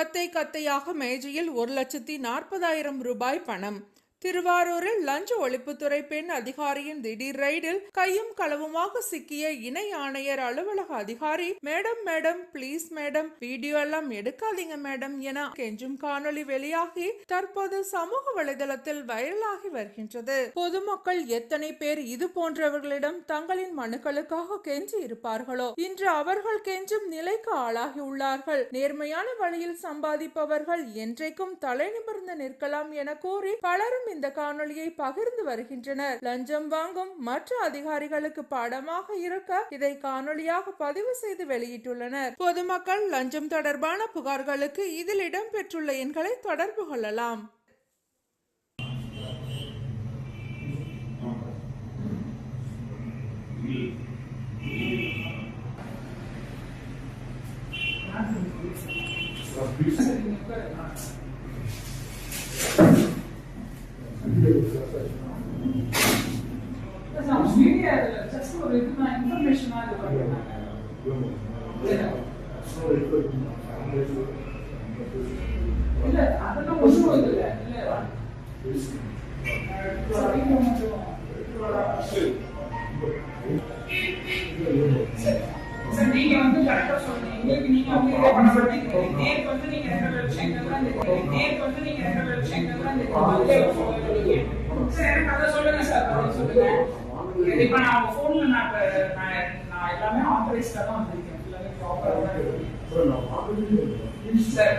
கத்தை கத்தையாக மேஜையில் ஒரு லட்சத்தி நாற்பதாயிரம் ரூபாய் பணம். திருவாரூரில் லஞ்ச ஒழிப்புத்துறை பெண் அதிகாரியின் திடீர் ரைடில் கையும் களவுமாக சிக்கிய இணை ஆணையர் அலுவலக அதிகாரி madam madam please madam video எல்லாம் எடுக்காதீங்க மேடம் என கெஞ்சும் காணொளி வெளியாகி தற்போது சமூக வலைதளத்தில் வைரலாகி வருகின்றது. பொதுமக்கள் எத்தனை பேர் இது போன்றவர்களிடம் தங்களின் மனுக்களுக்காக கெஞ்சி இருப்பார்களோ? இன்று அவர்கள் கெஞ்சும் நிலைக்கு ஆளாகி உள்ளார்கள். நேர்மையான வழியில் சம்பாதிப்பவர்கள் என்றைக்கும் தலை நிமிர்ந்து நிற்கலாம் என கூறி பலரும் இந்த காணொளியை பகிர்ந்து வருகின்றனர். லஞ்சம் வாங்கும் மற்ற அதிகாரிகளுக்கு பாடமாக இருக்க இதை காணொளியாக பதிவு செய்து வெளியிட்டுள்ளனர். பொதுமக்கள் லஞ்சம் தொடர்பான புகார்களுக்கு இதில் இடம்பெற்றுள்ள எண்களை தொடர்பு கொள்ளலாம். மீடியா ஜஸ்ட் ஒரு இது இன்ஃபர்மேஷனா இது அதெல்லாம் ஒன்றும் இல்லை சார் நீங்க வந்து கரெக்டா சொல்றீங்க எங்களுக்கு நீங்க வந்து இதை பண்ண மாட்டீங்க நேருக்கு வந்து நீங்க ரெண்டு விஷயங்கள் தான் நேருக்கு வந்து நீங்க ரெண்டு விஷயங்கள் தான் சார் எனக்கு அதை சொல்லுங்க சார். அதை சொல்லுங்க. இப்ப நான் உங்க போன்ல நான் நான் எல்லாமே ஆத்தரைஸ்டா தான் வந்திருக்கேன். எல்லாமே ப்ராப்பரா தான் இருக்கு. சார்